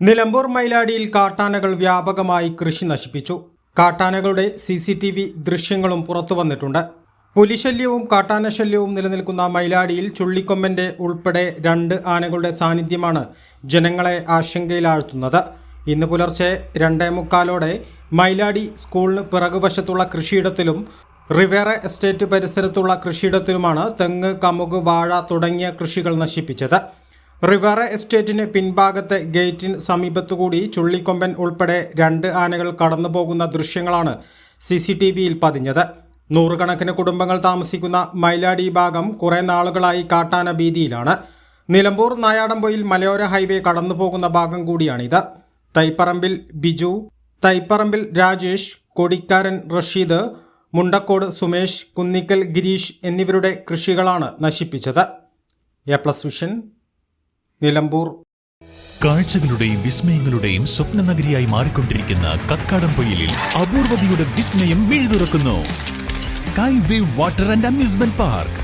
നിലമ്പൂർ മൈലാടിയിൽ കാട്ടാനകൾ വ്യാപകമായി കൃഷി നശിപ്പിച്ചു. കാട്ടാനകളുടെ സി സി ടി വി ദൃശ്യങ്ങളും പുറത്തു വന്നിട്ടുണ്ട്. പുലിശല്യവും കാട്ടാനശല്യവും നിലനിൽക്കുന്ന മൈലാടിയിൽ ചുള്ളിക്കൊമ്പന്റെ ഉൾപ്പെടെ രണ്ട് ആനകളുടെ സാന്നിധ്യമാണ് ജനങ്ങളെ ആശങ്കയിലാഴ്ത്തുന്നത്. ഇന്ന് പുലർച്ചെ രണ്ടേ മുക്കാലോടെ മൈലാടി സ്കൂളിന് പിറകുവശത്തുള്ള കൃഷിയിടത്തിലും റിവേറ എസ്റ്റേറ്റ് പരിസരത്തുള്ള കൃഷിയിടത്തിലുമാണ് തെങ്ങ് കമുക് വാഴ തുടങ്ങിയ കൃഷികൾ നശിപ്പിച്ചത്. റിവറ എസ്റ്റേറ്റിന് പിൻഭാഗത്തെ ഗേറ്റിന് സമീപത്തുകൂടി ചുള്ളിക്കൊമ്പൻ ഉൾപ്പെടെ രണ്ട് ആനകൾ കടന്നു പോകുന്ന ദൃശ്യങ്ങളാണ് സി സി ടി വിയിൽ പതിഞ്ഞത്. നൂറുകണക്കിന് കുടുംബങ്ങൾ താമസിക്കുന്ന മൈലാടി ഭാഗം കുറേ നാളുകളായി കാട്ടാന ഭീതിയിലാണ്. നിലമ്പൂർ നായാടമ്പൊയിൽ മലയോര ഹൈവേ കടന്നു പോകുന്ന ഭാഗം കൂടിയാണിത്. തൈപ്പറമ്പിൽ ബിജു തൈപ്പറമ്പിൽ രാജേഷ് കൊടിക്കാരൻ റഷീദ് മുണ്ടക്കോട് സുമേഷ് കുന്നിക്കൽ ഗിരീഷ് എന്നിവരുടെ കൃഷികളാണ് നശിപ്പിച്ചത്. A plus vision Nilambur. കാഴ്ചകളുടെയും വിസ്മയങ്ങളുടെയും സ്വപ്ന നഗരിയായി മാറിക്കൊണ്ടിരിക്കുന്ന കക്കാടംപൊയിലിൽ അപൂർവതയുടെ വിസ്മയം മിഴുതുറക്കുന്നു. Sky wave water and amusement park.